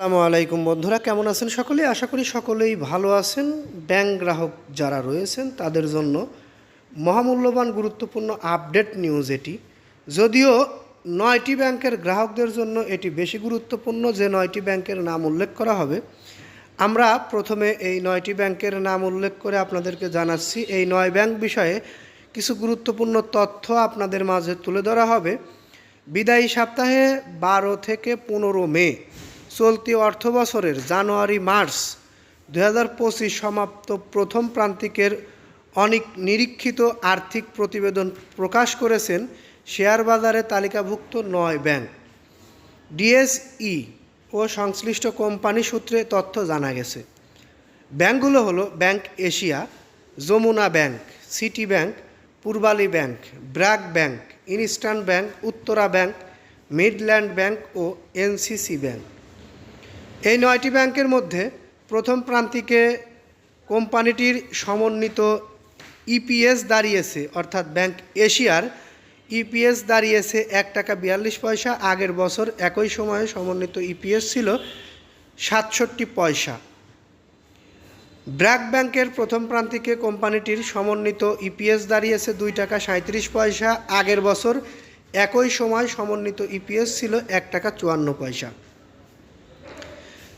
আসসালামু আলাইকুম বন্ধুরা, কেমন আছেন সকলেই আশা করি সকলেই ভালো আছেন। ব্যাংক গ্রাহক যারা রয়েছেন, তাদের জন্য মহামূল্যবান, গুরুত্বপূর্ণ আপডেট নিউজ এটি। যদিও নয়টি ব্যাংকের গ্রাহকদের জন্য এটি বেশি গুরুত্বপূর্ণ যে নয়টি ব্যাংকের নাম উল্লেখ করা হবে। আমরা প্রথমে এই নয়টি ব্যাংকের নাম উল্লেখ করে আপনাদেরকে জানাচ্ছি। এই নয় ব্যাংক বিষয়ে কিছু গুরুত্বপূর্ণ তথ্য আপনাদের মাঝে তুলে ধরা হবে। বিদায়ী সপ্তাহে বারো থেকে পনেরো মে চলতি অর্থ বছরের জানুয়ারি, মার্চ দু সমাপ্ত প্রথম প্রান্তিকের অনেক নিরীক্ষিত আর্থিক প্রতিবেদন প্রকাশ করেছেন শেয়ার বাজারে তালিকাভুক্ত নয় ব্যাংক। ডিএসই ও সংশ্লিষ্ট কোম্পানি সূত্রে তথ্য জানা গেছে। ব্যাংকগুলো হলো bank Asia, Jamuna bank, city bank, Pubali bank BRAC bank eastern bank, Uttara bank, Midland bank ও এনসিসি ব্যাংক। এই নয়টি ব্যাংকের মধ্যে প্রথম প্রান্তিকে কোম্পানিটির সমন্বিত ইপিএস দাঁড়িয়েছে, অর্থাৎ ব্যাংক এশিয়ার ইপিএস দাঁড়িয়েছে এক টাকা বিয়াল্লিশ পয়সা, আগের বছর একই সময়ে সমন্বিত ইপিএস ছিল সাতষট্টি পয়সা। ব্র্যাক ব্যাংকের প্রথম প্রান্তিকে কোম্পানিটির সমন্বিত ইপিএস দাঁড়িয়েছে দুই টাকা সাঁত্রিশ পয়সা, আগের বছর একই সময় সমন্বিত ইপিএস ছিল এক টাকা চুয়ান্ন পয়সা।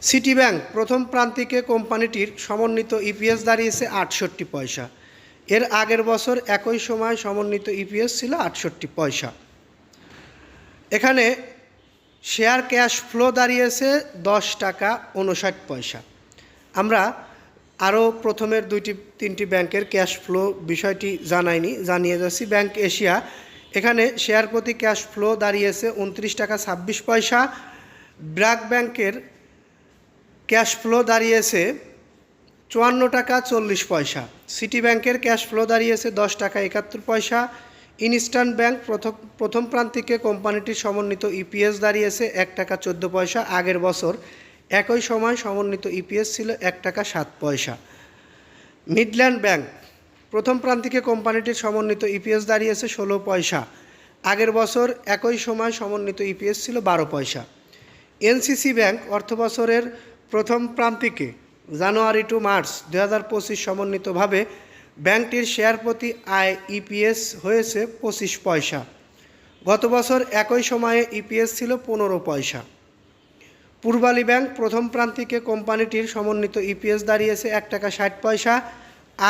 সিটি ব্যাংক প্রথম প্রান্তিকে কোম্পানিটির সমন্বিত ইপিএস দাঁড়িয়েছে আটষট্টি পয়সা। এর আগের বছর একই সময় সমন্বিত ইপিএস ছিল আটষট্টি পয়সা। এখানে শেয়ার ক্যাশ ফ্লো দাঁড়িয়েছে দশ টাকা উনষাট পয়সা। আমরা আরও প্রথমের দুইটি, তিনটি ব্যাংকের ক্যাশ ফ্লো বিষয়টি জানাইনি, জানিয়ে যাচ্ছি। ব্যাংক এশিয়া, এখানে শেয়ার প্রতি ক্যাশ ফ্লো দাঁড়িয়েছে উনত্রিশ টাকা ছাব্বিশ পয়সা। ব্র্যাক ব্যাংকের ক্যাশ ফ্লো দাঁড়িয়েছে চুয়ান্ন টাকা চল্লিশ পয়সা। সিটি ব্যাংকের ক্যাশ ফ্লো দাঁড়িয়েছে দশ টাকা একাত্তর পয়সা। ইনস্টার্ন ব্যাংক প্রথম প্রথম প্রান্তিকে কোম্পানিটির সমন্বিত ইপিএস দাঁড়িয়েছে এক টাকা চোদ্দ পয়সা। আগের বছর একই সময় সমন্বিত ইপিএস ছিল এক টাকা সাত পয়সা। মিডল্যান্ড ব্যাংক প্রথম প্রান্তিকে কোম্পানিটির সমন্বিত ইপিএস দাঁড়িয়েছে ষোলো পয়সা। আগের বছর একই সময় সমন্বিত ইপিএস ছিল বারো পয়সা। এনসিসি ব্যাংক অর্থবছরের বছরের প্রথম প্রান্তিকে জানুয়ারি টু মার্চ দু হাজার পঁচিশ সমন্বিতভাবে ব্যাংকটির শেয়ার প্রতি আয় ইপিএস হয়েছে পঁচিশ পয়সা। গত বছর একই সময়ে ইপিএস ছিল পনেরো পয়সা। পূর্বালী ব্যাংক প্রথম প্রান্তিকে কোম্পানিটির সমন্বিত ইপিএস দাঁড়িয়েছে এক টাকা ষাট পয়সা।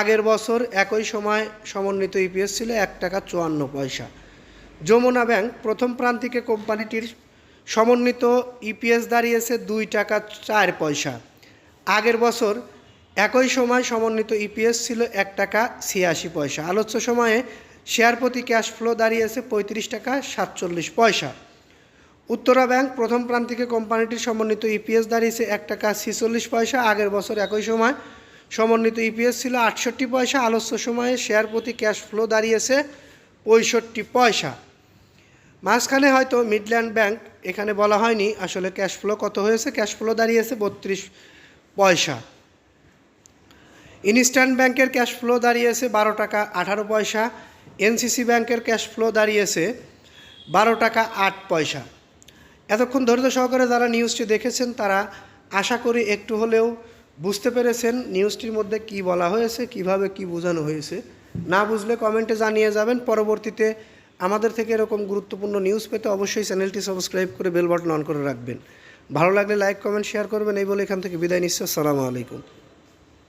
আগের বছর একই সময় সমন্বিত ইপিএস ছিল এক টাকা চুয়ান্ন পয়সা। যমুনা ব্যাংক প্রথম প্রান্তিকে কোম্পানিটির সমন্বিত ইপিএস দাঁড়িয়েছে দুই টাকা চার পয়সা। আগের বছর একই সময় সমন্বিত ইপিএস ছিল এক টাকা ছিয়াশি পয়সা। আলোচ্য সময়ে শেয়ার প্রতি ক্যাশ ফ্লো দাঁড়িয়েছে পঁয়ত্রিশ টাকা সাতচল্লিশ পয়সা। উত্তরা ব্যাংক প্রথম প্রান্তিকে কোম্পানিটির সমন্বিত ইপিএস দাঁড়িয়েছে এক টাকা ছিচল্লিশ পয়সা। আগের বছর একই সময় সমন্বিত ইপিএস ছিল আটষট্টি পয়সা। আলোচ্য সময়ে শেয়ার প্রতি ক্যাশ ফ্লো দাঁড়িয়েছে পঁয়ষট্টি পয়সা। মাঝখানে হয়তো মিডল্যান্ড ব্যাংক এখানে বলা হয়নি আসলে ক্যাশ ফ্লো কত হয়েছে ক্যাশ ফ্লো দাঁড়িয়েছে বত্রিশ পয়সা। ইনস্ট্যান্ট ব্যাংকের ক্যাশ ফ্লো দাঁড়িয়েছে বারো টাকা আঠারো পয়সা এনসিসি ব্যাংকের ক্যাশ ফ্লো দাঁড়িয়েছে বারো টাকা আট পয়সা। এতক্ষণ ধৈর্য সহকারে যারা নিউজটি দেখেছেন তারা আশা করি একটু হলেও বুঝতে পেরেছেন নিউজটির মধ্যে কি বলা হয়েছে, কীভাবে কি বোঝানো হয়েছে। না বুঝলে কমেন্টে জানিয়ে যাবেন, পরবর্তীতে আমাদের থেকে এরকম গুরুত্বপূর্ণ নিউজ পেতে অবশ্যই চ্যানেলটি সাবস্ক্রাইব করে বেল বাটন অন করে রাখবেন। ভালো লাগলে লাইক কমেন্ট শেয়ার করবেন। এই বলে এখান থেকে বিদায় নিশ্চয় আসসালামু আলাইকুম।